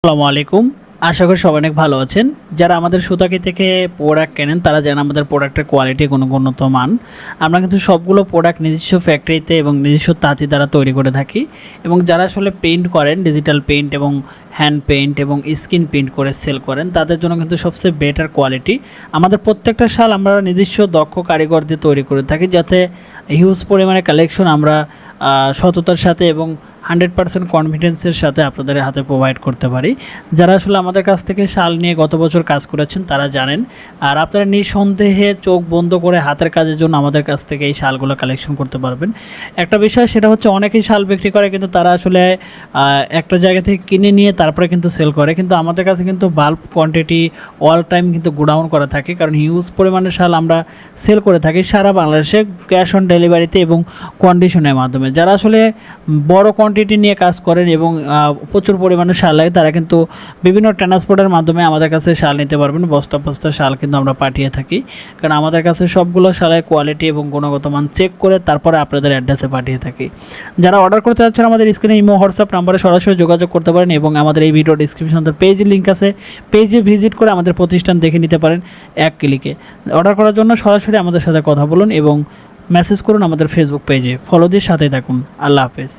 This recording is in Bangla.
আসসালামু আলাইকুম। আশা করি সবাই অনেক ভালো আছেন। যারা আমাদের সুতাকি থেকে প্রোডাক্ট কেনেন, তারা জানেন আমাদের প্রোডাক্টের কোয়ালিটি গুণগত মান। আমরা কিন্তু সবগুলো প্রোডাক্ট নিজস্ব ফ্যাক্টরিতে এবং নিজস্ব তাঁতি দ্বারা তৈরি করে থাকি। এবং যারা আসলে পেইন্ট করেন ডিজিটাল পেইন্ট এবং হ্যান্ড পেইন্ট এবং স্কিন পেইন্ট করে সেল করেন, তাদের জন্য কিন্তু সবচেয়ে বেটার কোয়ালিটি আমাদের প্রত্যেকটা শাল আমরা নিজস্ব দক্ষ কারিগর দিয়ে তৈরি করে থাকি, যাতে হিউজ পরিমাণে কালেকশন আমরা সততার সাথে এবং হান্ড্রেড পার্সেন্ট কনফিডেন্সের সাথে আপনাদের হাতে প্রোভাইড করতে পারি। যারা আসলে আমাদের কাছ থেকে শাল নিয়ে গত বছর কাজ করেছেন, তারা জানেন। আর আপনারা নিঃসন্দেহে চোখ বন্ধ করে হাতের কাজের জন্য আমাদের কাছ থেকে এই শালগুলো কালেকশন করতে পারবেন। একটা বিষয় সেটা হচ্ছে অনেকেই শাল বিক্রি করে, কিন্তু তারা আসলে একটা জায়গা থেকে কিনে নিয়ে তারপরে কিন্তু সেল করে। কিন্তু আমাদের কাছে কিন্তু বাল্ব কোয়ান্টিটি অল টাইম কিন্তু গোডাউন করা থাকে। কারণ হিউজ পরিমাণে শাল আমরা সেল করে থাকি সারা বাংলাদেশে ক্যাশ অন ডেলিভারিতে এবং কন্ডিশনের মাধ্যমে। যারা আসলে বড় কোয়ান্টিটি নিয়ে কাজ করেন এবং প্রচুর পরিমাণে শাল লাগে, তারা কিন্তু বিভিন্ন ট্রান্সপোর্টের মাধ্যমে আমাদের কাছে শাল নিতে পারবেন। বস্তা বস্তা শাল কিন্তু আমরা পাঠিয়ে থাকি। কারণ আমাদের কাছে সবগুলো শালের কোয়ালিটি এবং গুণগত মান চেক করে তারপরে আপনাদের অ্যাড্রেসে পাঠিয়ে থাকি। যারা অর্ডার করতে যাচ্ছেন, আমাদের স্ক্রিনে ইমো, হোয়াটসঅ্যাপ নাম্বারে সরাসরি যোগাযোগ করতে পারেন এবং আমাদের এই ভিডিও ডিসক্রিপশন পেজের লিঙ্ক আছে। পেজে ভিজিট করে আমাদের প্রতিষ্ঠান দেখে নিতে পারেন এক ক্লিকে অর্ডার করার জন্য সরাসরি আমাদের সাথে কথা বলুন এবং মেসেজ করুন আমাদের ফেসবুক পেজে ফলো দিয়ে সাথে থাকুন। আল্লাহ হাফেজ।